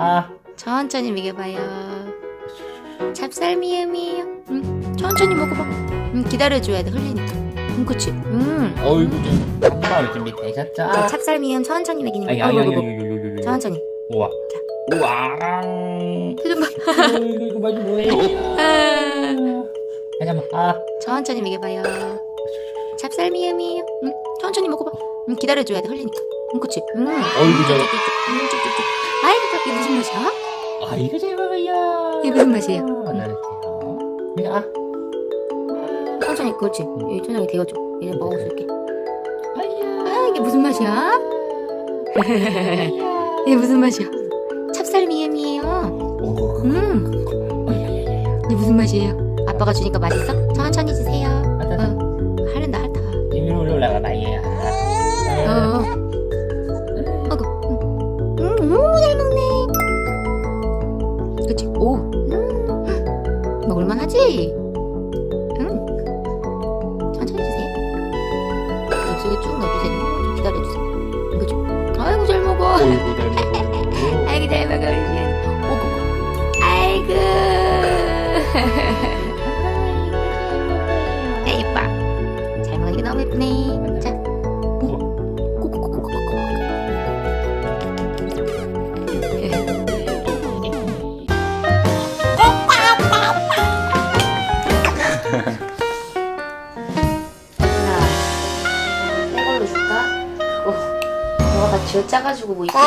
아 천천히 먹여봐요. 찹쌀 미음이에요. 음, 천천히 먹어봐. 음, 기다려줘야 돼, 흘리니까. 음, 그치. 음. 어이구 좀 한마을 준비 되셨죠? 자, 찹쌀 미음 천천히 먹이는 거. 아이 먹어. 아이 천천히. 우와 우와 표정 봐. 이거 이거 맞지 뭐해 아, 잠깐만 아 천천히 먹여봐요. 찹쌀 미음이에요. 음, 천천히 먹어봐. 음, 기다려줘야 돼, 흘리니까. 음, 그치. 음. 어이구 저 음, 쭉쭉쭉. 이게 무슨 맛이야? 아 이거 잘 먹어요 이게 무슨 맛이에요? 나를게요 그냥 아 천천히, 그렇지. 여기 천천히 데워줘. 이제 먹어줄게. 아야 아, 이게 무슨 맛이야? 이게 무슨 맛이야? 찹쌀미음이에요. 오 음, 이게 무슨 맛이에요? 아빠가 주니까 맛있어? 천천히 주세요. 그치? 오. 음, 먹을만 하지? 응. 천천히 주세요. 입속에 쭉 넣어주세요. 좀 기다려주세요. 그죠? 아이고, 잘 먹어. 어이구 잘 먹어 아이고, 잘 먹어. 오고. 아이고. 아, 예뻐. 잘 먹으니까 너무 예쁘네. 너가 다 쥐어 짜가지고 뭐 있겠니?